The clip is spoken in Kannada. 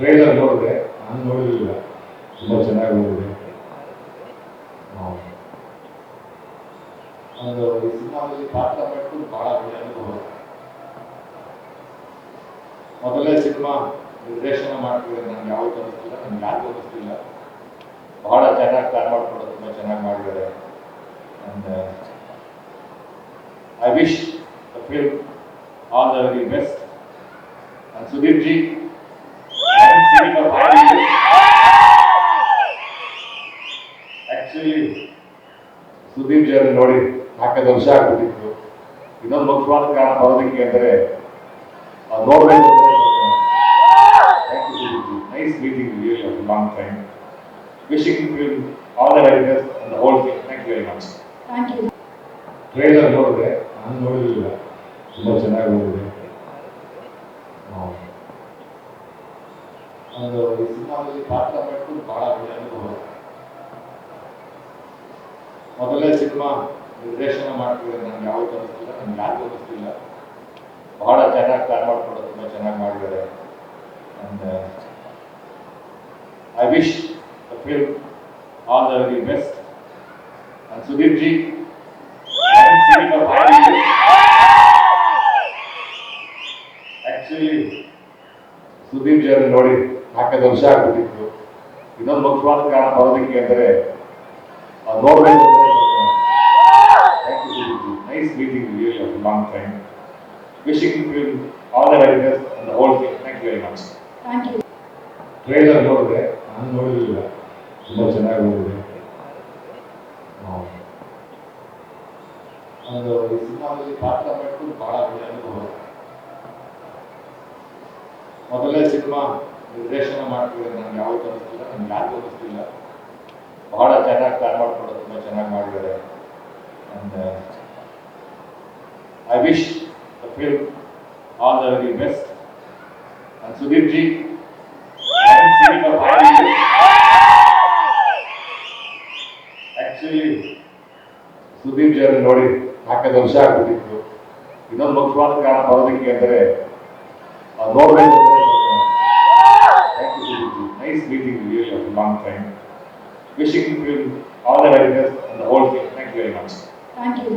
ಟ್ರೈಲರ್ ನೋಡಿದ್ರೆ ನಾನು ನೋಡಿರಲಿಲ್ಲ. ತುಂಬ ಚೆನ್ನಾಗಿ ನೋಡಿದೆ. ಒಂದು ಈ ಸಿನಿಮಾದಲ್ಲಿ ಪಾತ್ರ ಪಟ್ಟು ಭಾಳ ಒಳ್ಳೆ ಅನುಭವ. ಮೊದಲೇ ಸಿನಿಮಾ ನಿರ್ದೇಶನ ಮಾಡ್ತಿದ್ರೆ ನನಗೆ ಯಾವತ್ತೂ ಅನಿಸ್ತಿಲ್ಲ. ನನಗೆ ಯಾರಿಗೂ ಅನಿಸ್ತಿಲ್ಲ. ಬಹಳ ಚೆನ್ನಾಗಿ ಪ್ಲಾನ್ ಮಾಡ್ಕೊಂಡು ತುಂಬ ಚೆನ್ನಾಗಿ ಮಾಡಿದ್ದಾರೆ. And I wish the film all the very best and Sudeep ji actually Sudeep ಜನ ನೋಡಿ ನಾಲ್ಕೈದು ವರ್ಷ ಆಗ್ಬಿಟ್ಟಿತ್ತು. ಇನ್ನೊಂದು ಮುಖ್ಯವಾದ ಕಾರಣ ಬರೋದಕ್ಕೆ ಅಂದರೆ ನೋಡ್ಬೇಕು nice meeting really long time wishing film all the very best and whole thing thank you very much thank you trailer ನೋಡಿದೆ ನಾನು ನೋಡಿರಲಿಲ್ಲ. ತುಂಬ ಚೆನ್ನಾಗಿ ಹೋಗಿದೆ. ಒಂದು ಈ ಸಿನಿಮಾದಲ್ಲಿ ಪಾತ್ರ ಮಾಡಿಕೊಂಡು ಬಹಳ ಒಳ್ಳೆಯ ಅನುಭವ. ಮೊದಲೇ ಸಿನಿಮಾ ನಿರ್ದೇಶನ ಮಾಡ್ತಿದ್ರೆ ನನಗೆ ಯಾವುದು ಅನಿಸ್ತಿಲ್ಲ ನನ್ಗೆ ಯಾರಿಗೂ ಅನಿಸ್ತಿಲ್ಲ. ಬಹಳ ಚೆನ್ನಾಗಿ ಪ್ಲಾನ್ ಮಾಡ್ಕೊಂಡು ತುಂಬ ಚೆನ್ನಾಗಿ ಮಾಡಿದ್ದಾರೆ. And I wish the film all the very best and Sudeep ji actually Sudeep ji ನೋಡಿ ನಾಲ್ಕೈದು ವರ್ಷ ಆಗ್ಬಿಟ್ಟಿತ್ತು. ಇನ್ನೊಂದು ಮುಖ್ಯವಾದ ಕಾರಣ ಬರೋದಕ್ಕೆ ಅಂದರೆ ನೋಡ್ಬೇಕು nice meeting really long time wishing you all the very best and whole thing thank you very much thank you trailer ನೋಡಿದೆ ನಾನು ನೋಡಿರಲಿಲ್ಲ. ತುಂಬ ಚೆನ್ನಾಗಿ ಹೋಗಿದೆ. ಒಂದು ಈ ಸಿನಿಮಾದಲ್ಲಿ ಪಾತ್ರ ಮಾಡಿಕೊಂಡು ಬಹಳ ಒಳ್ಳೆ ಅನುಭವ. ಮೊದಲನೇ ಸಿನಿಮಾ ನಿರ್ದೇಶನ ಮಾಡ್ತಿದ್ರೆ ನನಗೆ ಯಾವ್ದು ಅನಿಸ್ತಿಲ್ಲ ನನಗೆ ಯಾರಿಗೂ ಅನಿಸ್ತಿಲ್ಲ ಬಹಳ ಚೆನ್ನಾಗಿ ಪ್ಲಾನ್ ಮಾಡ್ಕೊಂಡು ತುಂಬ ಚೆನ್ನಾಗಿ ಮಾಡಿದ್ದಾರೆ. And I wish the film all the very best and Sudeep ji actually Sudeep ji ನೋಡಿ ನಾಲ್ಕೈದು ವರ್ಷ ಆಗ್ಬಿಟ್ಟಿತ್ತು. ಇನ್ನೊಂದು ಮುಖ್ಯವಾದ ಕಾರಣ ಬರೋದಕ್ಕೆ ಅಂದರೆ time. Wishing you all the very best and the whole thing. Thank you very much. Thank you.